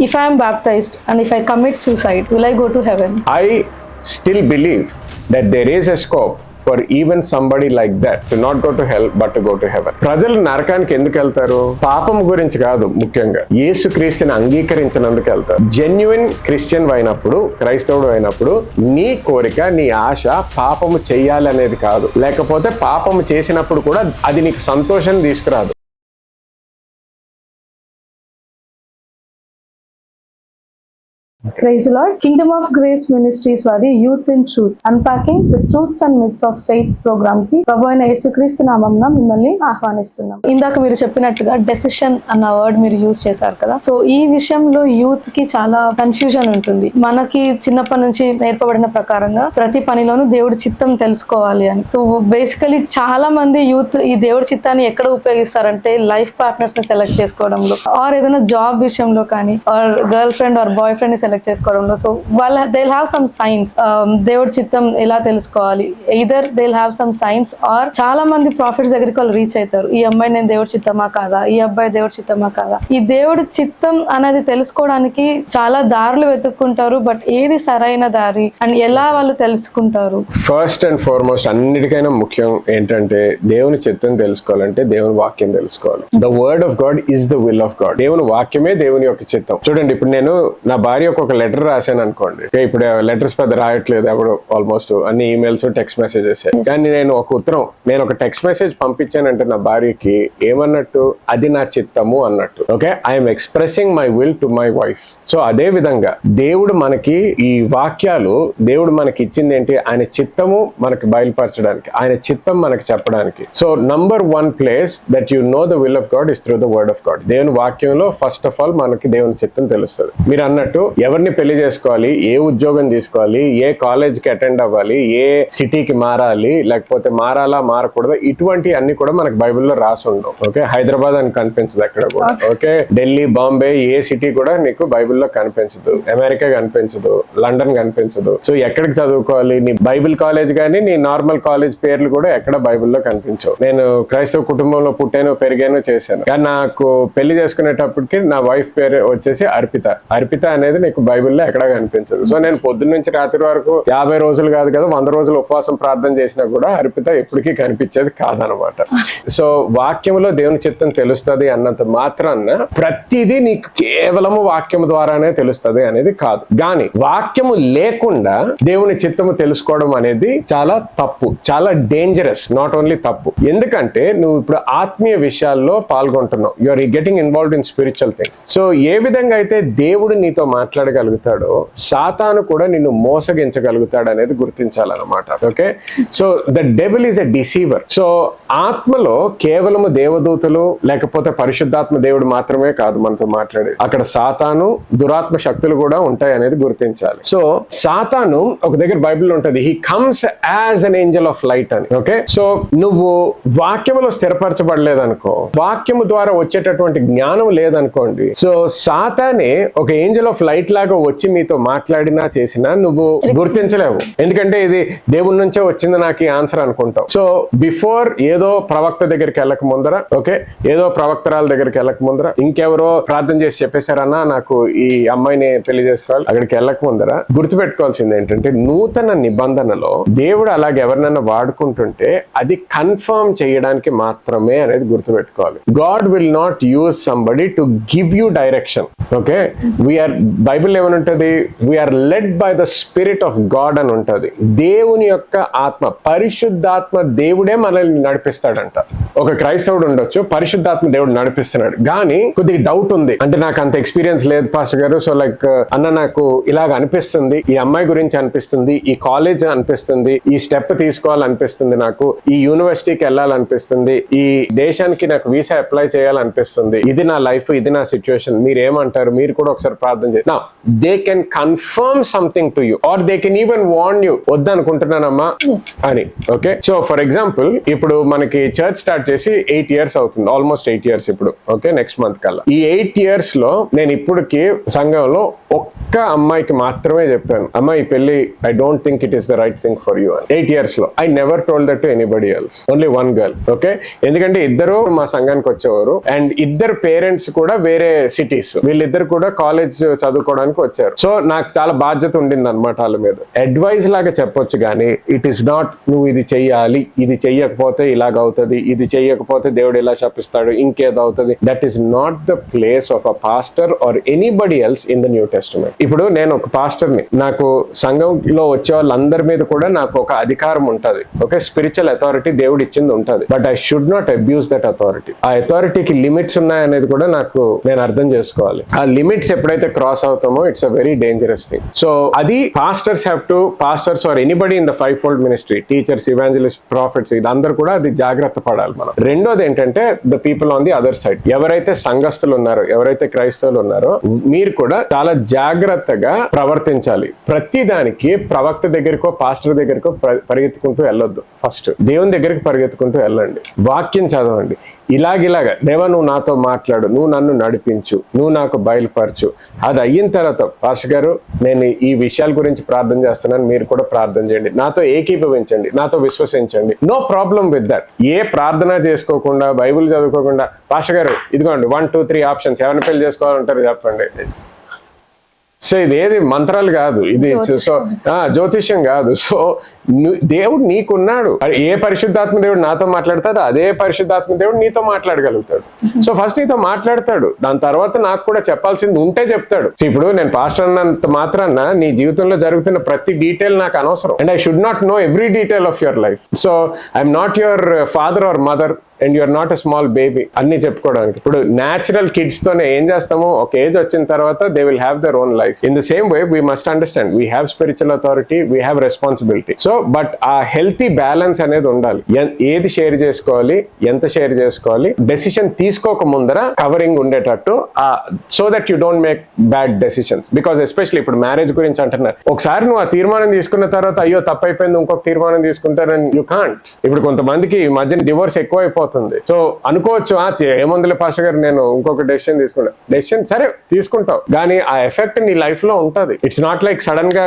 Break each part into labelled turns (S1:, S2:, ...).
S1: If I am and if I commit commit will I go to heaven I
S2: still believe that that there is a for even somebody like that to not go to hell but go to heaven ప్రజలు నరకానికి ఎందుకు వెళ్తారు పాపం గురించి కాదు ముఖ్యంగా యేసు క్రీస్తుని అంగీకరించినందుకు వెళ్తారు జెన్యున్ క్రిస్టియన్ అయినప్పుడు క్రైస్తవుడు అయినప్పుడు నీ కోరిక నీ ఆశ పాపము చేయాలనేది కాదు లేకపోతే పాపము చేసినప్పుడు కూడా అది నీకు సంతోషం తీసుకురాదు
S1: praise lord kingdom of grace ministries వారి youth in truth unpacking the truths and myths of faith ప్రోగ్రామ్కి ప్రభు అయిన యేసుక్రీస్తు నామం మిమ్మల్ని ఆహ్వానిస్తున్నాం. ఇందాక మీరు చెప్పినట్టుగా డెసిషన్ అన్న వర్డ్ మీరు యూజ్ చేశారు కదా. సో ఈ విషయంలో యూత్కి చాలా కన్ఫ్యూజన్ ఉంటుంది. మనకి చిన్నప్పటి నుంచి నేర్పబడిన ప్రకారంగా ప్రతి పనిలోనూ దేవుడి చిత్తం తెలుసుకోవాలి అని. సో బేసికలీ చాలా మంది యూత్ ఈ దేవుడి చిత్తాన్ని ఎక్కడ ఉపయోగిస్తారంటే లైఫ్ పార్ట్నర్స్ని సెలెక్ట్ చేసుకోవడంలో. ఆర్ ఏదైనా జాబ్ విషయంలో కానీ ఆర్ గర్ల్ ఫ్రెండ్ ఆర్ బాయ్ ఫ్రెండ్ని సెలెక్ట్ చేసుకోవడంలో సో వాళ్ళ దే హ్యావ్ సమ్ సైన్స్ దేవుడి చిత్తం ఎలా తెలుసుకోవాలి? Either they have some signs or చాలా మంది ప్రాఫిట్స్ దగ్గరికి వాళ్ళు రీచ్ అవుతారు. ఈ అమ్మాయి నేను దేవుడి చిత్తమా కాదా? ఈ అబ్బాయి దేవుడి చిత్తమా కాదా? ఈ దేవుడి చిత్తం అనేది తెలుసుకోవడానికి చాలా దారులు వెతుక్కుంటారు బట్ ఏది సరైన దారి? అండ్ ఎలా వాళ్ళు తెలుసుకుంటారు?
S2: ఫస్ట్ అండ్ ఫార్మోస్ట్ అన్నిటికైనా ముఖ్యం ఏంటంటే దేవుని చిత్తం తెలుసుకోవాలంటే దేవుని వాక్యం తెలుసుకోవాలి. The word of God is the will of God దేవుని వాక్యమే దేవుని యొక్క చిత్తం. చూడండి ఇప్పుడు నేను నా భార్య ఒక ఒక లెటర్ రాశాను అనుకోండి. ఇప్పుడు లెటర్స్ పెద్ద రాయట్లేదు అప్పుడు ఆల్మోస్ట్ అన్ని ఈమెయిల్స్ టెక్స్ట్ మెసేజెస్ కానీ నేను ఒక ఉత్తరం నేను ఒక టెక్స్ట్ మెసేజ్ పంపించానంటే నా భార్యకి ఏమన్నట్టు? అది నా చిత్తము అన్నట్టు. Okay I'm expressing my will to my wife so అదే విధంగా దేవుడు మనకి ఈ వాక్యాలు దేవుడు మనకి ఇచ్చింది ఏంటి? ఆయన చిత్తము మనకి బయలుపరచడానికి ఆయన చిత్తం మనకి చెప్పడానికి. So number one place that you know the will of God is through the word of God దేవుని వాక్యంలో ఫస్ట్ ఆఫ్ ఆల్ మనకి దేవుని చిత్తం తెలుస్తుంది. మీరు అన్నట్టు ఎవరిని పెళ్ళి చేసుకోవాలి ఏ ఉద్యోగం తీసుకోవాలి ఏ కాలేజ్కి అటెండ్ అవ్వాలి ఏ సిటీకి మారాలి లేకపోతే మారాలా మారకూడదు ఇటువంటి అన్ని కూడా మనకి బైబిల్లో రాసి ఉండవు. ఓకే? హైదరాబాద్ అని కనిపించదు అక్కడ కూడా. ఓకే? ఢిల్లీ బాంబే ఏ సిటీ కూడా నీకు బైబిల్లో కనిపించదు. అమెరికా కనిపించదు. లండన్ కనిపించదు. సో ఎక్కడికి చదువుకోవాలి? నీ బైబిల్ కాలేజ్ కానీ నీ నార్మల్ కాలేజ్ పేర్లు కూడా ఎక్కడ బైబిల్లో కనిపించవు. నేను క్రైస్తవ కుటుంబంలో పుట్టాను పెరిగాను చేశాను. కానీ నాకు పెళ్ళి చేసుకునేటప్పటికి నా వైఫ్ పేరు వచ్చేసి అర్పిత. అర్పిత అనేది నీకు బైబిల్లో ఎక్కడ కనిపించదు. సో నేను పొద్దున్న నుంచి రాత్రి వరకు యాభై రోజులు కాదు కదా వంద రోజులు ఉపవాసం ప్రార్థన చేసినా కూడా అర్పిత ఎప్పటికీ కనిపించేది కాదనమాట. సో వాక్యంలో దేవుని చిత్తం తెలుస్తుంది అన్నంత మాత్రాన ప్రతిదీ నీకు కేవలము వాక్యము ద్వారానే తెలుస్తుంది అనేది కాదు. గాని వాక్యము లేకుండా దేవుని చిత్తము తెలుసుకోవడం అనేది చాలా తప్పు చాలా డేంజరస్ నాట్ ఓన్లీ తప్పు. ఎందుకంటే నువ్వు ఇప్పుడు ఆత్మీయ విషయాల్లో పాల్గొంటున్నావు. You are getting involved in spiritual things so ఏ విధంగా అయితే దేవుడు నీతో మాట్లాడగలుగుతాడో సాతాను కూడా నిన్ను మోసగించగలుగుతాడు అనేది గుర్తించాలన్నమాట. Okay? So the devil is a deceiver. So ఆత్మలో కేవలము దేవదూతలు లేకపోతే పరిశుద్ధాత్మ దేవుడు మాత్రమే కాదు మనతో మాట్లాడేది. అక్కడ సాతాను దురాత్మ శక్తులు కూడా ఉంటాయి అనేది గుర్తించాలి. సో సాతాను ఒక దగ్గర బైబిల్ ఉంటది he comes as an angel of light అని. ఓకే? సో నువ్వు వాక్యములో స్థిరపరచబడలేదనుకో వాక్యము ద్వారా వచ్చేటటువంటి జ్ఞానం లేదనుకోండి సో సాతానే ఒక ఏంజల్ ఆఫ్ లైట్ లాగా వచ్చి మీతో మాట్లాడినా చేసినా నువ్వు గుర్తించలేవు. ఎందుకంటే ఇది దేవుడి నుంచే వచ్చింది నాకు ఈ ఆన్సర్ అనుకుంటావు. సో బిఫోర్ ఏదో ప్రవక్త దగ్గరికి వెళ్ళక ముందర ఓకే ఏదో ప్రవక్తరాల దగ్గరికి వెళ్ళక ముందర ఇంకెవరో ప్రార్థన చేసి చెప్పేశారన్నా నాకు ఈ అమ్మాయిని పెళ్ళి చేసుకోవాలి అక్కడికి వెళ్ళక ముందర గుర్తుపెట్టుకోవాల్సింది ఏంటంటే నూతన నిబంధనలో దేవుడు అలాగే ఎవరినైనా వాడుకుంటుంటే అది కన్ఫర్మ్ చేయడానికి మాత్రమే అనేది గుర్తుపెట్టుకోవాలి. God will not use somebody to give you direction okay? We are Bible ఏమనుంటది? We are led by the Spirit of God అని ఉంటుంది. దేవుని యొక్క ఆత్మ పరిశుద్ధాత్మ దేవుడే మనల్ని నడిపిస్తాడంట. ఒక క్రైస్తవుడు ఉండొచ్చు పరిశుద్ధాత్మ దేవుడు నడిపిస్తున్నాడు. కానీ కొద్దిగా డౌట్ ఉంది. అంటే నాకు అంత ఎక్స్పీరియన్స్ లేదు పాస్టర్ గారు. సో లైక్ అన్న నాకు ఇలాగ అనిపిస్తుంది. ఈ అమ్మాయి గురించి అనిపిస్తుంది ఈ కాలేజ్ అనిపిస్తుంది ఈ స్టెప్ తీసుకోవాలనిపిస్తుంది నాకు ఈ యూనివర్సిటీకి వెళ్ళాలనిపిస్తుంది ఈ దేశానికి నాకు వీసా అప్లై చేయాలనిపిస్తుంది. ఇది నా లైఫ్ ఇది నా సిచ్యువేషన్ మీరు ఏమంటారు మీరు కూడా ఒకసారి ప్రార్థన చేయండి. They can confirm something to you or they can even warn you వద్దనుకుంటున్నానమ్మా. అని. ఓకే సో ఫర్ ఎగ్జాంపుల్ ఇప్పుడు మనకి చర్చ్ స్టార్ట్ చేసి ఎయిట్ ఇయర్స్ అవుతుంది. ఆల్మోస్ట్ ఎయిట్ ఇయర్స్ ఇప్పుడు. ఓకే నెక్స్ట్ మంత్ కల్లా. ఈ ఎయిట్ ఇయర్స్లో నేను ఇప్పటికి సంఘంలో ఒక్క అమ్మాయికి మాత్రమే చెప్పాను అమ్మాయి పెళ్ళి I don't think it is the right thing for you అని. ఎయిట్ ఇయర్స్లో. I never told that to anybody else only one girl okay ఎందుకంటే ఇద్దరు మా సంఘానికి వచ్చేవారు. అండ్ ఇద్దరు పేరెంట్స్ కూడా వేరే సిటీస్ వీళ్ళిద్దరు కూడా కాలేజ్ చదువుకోవడానికి వచ్చారు. సో నాకు చాలా బాధ్యత ఉండింది అనమాట వాళ్ళ మీద. అడ్వైస్ లాగా చెప్పొచ్చు కానీ ఇట్ ఈస్ నాట్ నువ్వు ఇది చెయ్యాలి. ఇది చెయ్యకపోతే ఇలాగ అవుతుంది. ఇది చెయ్యకపోతే దేవుడు ఇలా శపిస్తాడు. ఇంకేదో అవుతుంది. That is not the place of a pastor or anybody else in the New Testament ఇప్పుడు నేను ఒక పాస్టర్ని నాకు సంఘంలో వచ్చే వాళ్ళందరి మీద కూడా నాకు ఒక అధికారం ఉంటుంది. ఓకే? స్పిరిచువల్ అథారిటీ దేవుడు ఇచ్చింది ఉంటుంది. But I should not abuse that authority ఆ అథారిటీకి లిమిట్స్ ఉన్నాయనేది కూడా నాకు నేను అర్థం చేసుకోవాలి. ఆ లిమిట్స్ ఎప్పుడైతే క్రాస్ అవుతామో it's a very dangerous thing so అది pastors have to pastors or anybody in the five fold ministry teachers evangelist prophets ఇదందరూ కూడా అది జాగ్రత్త పడాలి మనం. రెండోది ఏంటంటే the people on the other side ఎవరైతే సంఘస్థులు ఉన్నారో ఎవరైతే క్రైస్తవులు ఉన్నారో మీరు కూడా చాలా జాగ్రత్తగా ప్రవర్తించాలి. ప్రతి దానికి ప్రవక్త దగ్గరికో పాస్టర్ దగ్గరికో పరిగెత్తుకుంటూ వెళ్ళొద్దు. ఫస్ట్ దేవుని దగ్గరికి పరిగెత్తుకుంటూ వెళ్ళండి. వాక్యం చదవండి. ఇలాగిలాగ దేవ నువ్వు నాతో మాట్లాడు. నువ్వు నన్ను నడిపించు. నువ్వు నాకు బయలుపరచు. అది అయిన తర్వాత పాష గారు నేను ఈ విషయాల గురించి ప్రార్థన చేస్తున్నాను. మీరు కూడా ప్రార్థన చేయండి. నాతో ఏకీభవించండి. నాతో విశ్వసించండి. నో ప్రాబ్లం విత్ దట్ ఏ ప్రార్థన చేసుకోకుండా బైబిల్ చదువుకోకుండా పాష గారు ఇదిగోండి వన్ టూ త్రీ ఆప్షన్స్ ఎవరిని పెళ్ళి చేసుకోవాలంటారు చెప్పండి. సో ఇది ఏది మంత్రాలు కాదు. ఇది సో ఆ, జ్యోతిష్యం కాదు. సో దేవుడు నీకున్నాడు. ఏ పరిశుద్ధాత్మ దేవుడు నాతో మాట్లాడతాడో అదే పరిశుద్ధాత్మ దేవుడు నీతో మాట్లాడగలుగుతాడు. సో ఫస్ట్ నీతో మాట్లాడతాడు. దాని తర్వాత నాకు కూడా చెప్పాల్సింది ఉంటే చెప్తాడు. ఇప్పుడు నేను పాస్టర్ అన్నంత మాత్రాన నీ జీవితంలో జరుగుతున్న ప్రతి డీటెయిల్ నాకు అనవసరం. And I should not know every detail of your life so I'm not your father or mother and you're not a small baby అన్ని చెప్పుకోవడానికి. ఇప్పుడు న్యాచురల్ కిడ్స్ తోనే ఏం చేస్తాము ఒక ఏజ్ వచ్చిన తర్వాత they will have their own life in the same way we must understand we have spiritual authority we have responsibility so but ఆ హెల్తీ బ్యాలెన్స్ అనేది ఉండాలి. ఎన్- ఏది షేర్ చేసుకోవాలి ఎంత షేర్ చేసుకోవాలి డెసిషన్ తీసుకోక ముందర కవరింగ్ ఉండేటట్టు so that you don't make bad decisions because especially ఇప్పుడు మ్యారేజ్ గురించి అంటున్నారు. ఒకసారి నువ్వు ఆ తీర్మానం తీసుకున్న తర్వాత అయ్యో తప్పైపోయింది ఇంకొక తీర్మానం తీసుకుంటారని యూ కాంట్ ఇప్పుడు కొంతమందికి ఈ మధ్యన డివోర్స్ ఎక్కువ అవుతుంది. సో అనుకోవచ్చు ఏముందిలే పాస్టర్ గారు నేను ఇంకొక డెసిషన్ తీసుకుంటా. డెసిషన్ సరే తీసుకుంటావు కానీ ఆ ఎఫెక్ట్ నీ లైఫ్లో ఉంటది. ఇట్స్ నాట్ లైక్ సడన్గా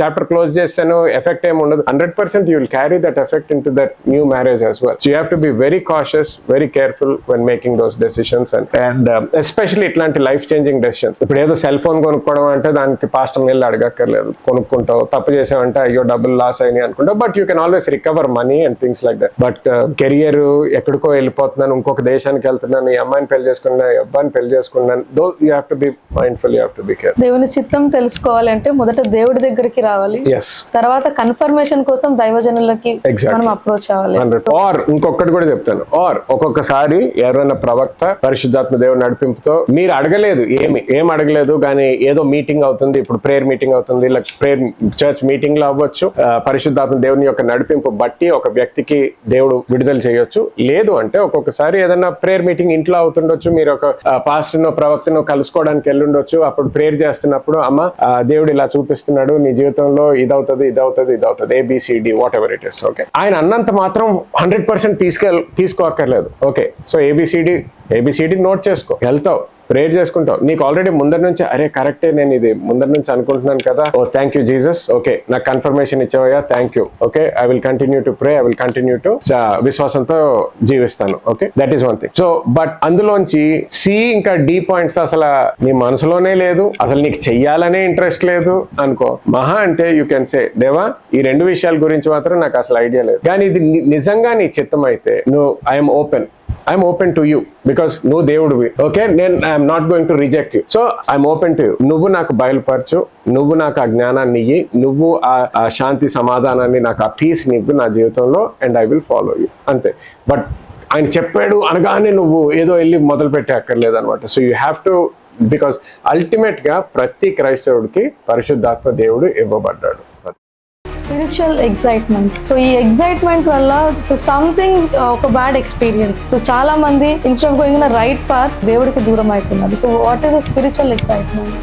S2: చాప్టర్ క్లోజ్ చేస్తాను ఎఫెక్ట్ ఏమి ఉండదు. Hundred percent you will carry that effect into that new marriage as well you have to be very cautious very careful when making those decisions and and especially ఇట్లాంటి life changing decisions ఇప్పుడు ఏదో cell phone కొనుక్కోవడం అంటే దానికి pastor వెళ్ళి అడగక్కర్లేదు. కొనుక్కుంటావు తప్పు చేసామంటే అయ్యో డబ్బులు లాస్ అయినాయి అనుకుంటావు. But you can always recover money and things like that but career ఎక్కడికో వెళ్ళిపోతున్నాను ఇంకొక దేశానికి వెళ్తున్నాను ఈ అమ్మాయిని పెళ్ళి చేసుకున్నాను ఈ అబ్బాయిని పెళ్ళి చేసుకున్నాను. Though you have to be mindful you have to be care
S1: దేవుని చిత్తం తెలుసుకోవాలంటే మొదట దేవుడి దగ్గరికి రావాలి.
S2: ఎస్
S1: తర్వాత కన్ఫర్మేషన్ కోసం దైవజనులకి. మనం అప్రోచ్ అవ్వాలి.
S2: ఆర్ ఇంకొకటి కూడా చెప్తాను. ఆర్ ఒక్కొక్కసారి ఎవరైనా ప్రవక్త పరిశుద్ధాత్మ దేవుడు నడిపింపుతో మీరు అడగలేదు ఏమి ఏం అడగలేదు కానీ ఏదో మీటింగ్ అవుతుంది ఇప్పుడు ప్రేయర్ మీటింగ్ అవుతుంది ఇలా ప్రేయర్ చర్చ్ మీటింగ్లో అవ్వచ్చు. పరిశుద్ధాత్మ దేవుని యొక్క నడిపింపు బట్టి ఒక వ్యక్తికి దేవుడు విడుదల చేయొచ్చు. లేదు అంటే ఒక్కొక్కసారి ఏదైనా ప్రేయర్ మీటింగ్ ఇంట్లో అవుతుండొచ్చు మీరు ఒక పాస్టర్నో ప్రవక్తను కలుసుకోవడానికి వెళ్ళుండొచ్చు అప్పుడు ప్రేయర్ చేస్తున్నప్పుడు అమ్మ దేవుడు ఇలా చూపిస్తున్నాడు నీ జీవితంలో ఇదవుతుంది ఇదవుతుంది ఇదవుతుంది ABCD whatever it is okay ఆయన అన్నంత మాత్రం హండ్రెడ్ పర్సెంట్ తీసుకెళ్ తీసుకోక్కర్లేదు okay so ABCD ABCD note చేసుకో వెళ్తావు. ప్రేయర్ చేసుకుంటావు నీకు ఆల్రెడీ ముందర నుంచి అరే కరెక్టే నేను ఇది ముందర నుంచి అనుకుంటున్నాను కదా. Oh thank you Jesus okay నాకు confirmation ఇచ్చావయ్యా. Thank you okay I will continue to pray I will continue to విశ్వాసంతో జీవిస్తాను. Okay that is one thing so but అందులోంచి సి ఇంకా డి పాయింట్స్ అసలు నీ మనసులోనే లేదు. అసలు నీకు చెయ్యాలనే ఇంట్రెస్ట్ లేదు. అనుకో మహా అంటే యూ కెన్ సే దేవా ఈ రెండు విషయాల గురించి మాత్రం నాకు అసలు ఐడియా లేదు. కానీ ఇది నిజంగా నీ చిత్తం అయితే నువ్వు I'm open I'm open to you because నువ్వు దేవుడివి. ఓకే నేను I'm not going to reject you so I'm open to you నువ్వు నాకు బయలుపరచు. నువ్వు నాకు ఆ జ్ఞానాన్ని ఇయ్యి. నువ్వు ఆ- శాంతి సమాధానాన్ని నాకు ఆ పీస్ని నివ్వు నా జీవితంలో and I will follow you అంతే. బట్ ఆయన చెప్పాడు అనగానే నువ్వు ఏదో వెళ్ళి మొదలు పెట్టే అక్కర్లేదు అనమాట so you have to because అల్టిమేట్గా ప్రతి క్రైస్తవుడికి పరిశుద్ధాత్మ దేవుడు ఇవ్వబడ్డాడు.
S1: స్పిరిచువల్ ఎగ్జైట్మెంట్ సో ఈ ఎగ్జైట్మెంట్ వల్ల సో సంథింగ్ uh, ఒక బ్యాడ్ ఎక్స్పీరియన్స్ సో చాలా మంది instead of going right path దేవుడికి దూరం అవుతున్నారు. So what is the spiritual excitement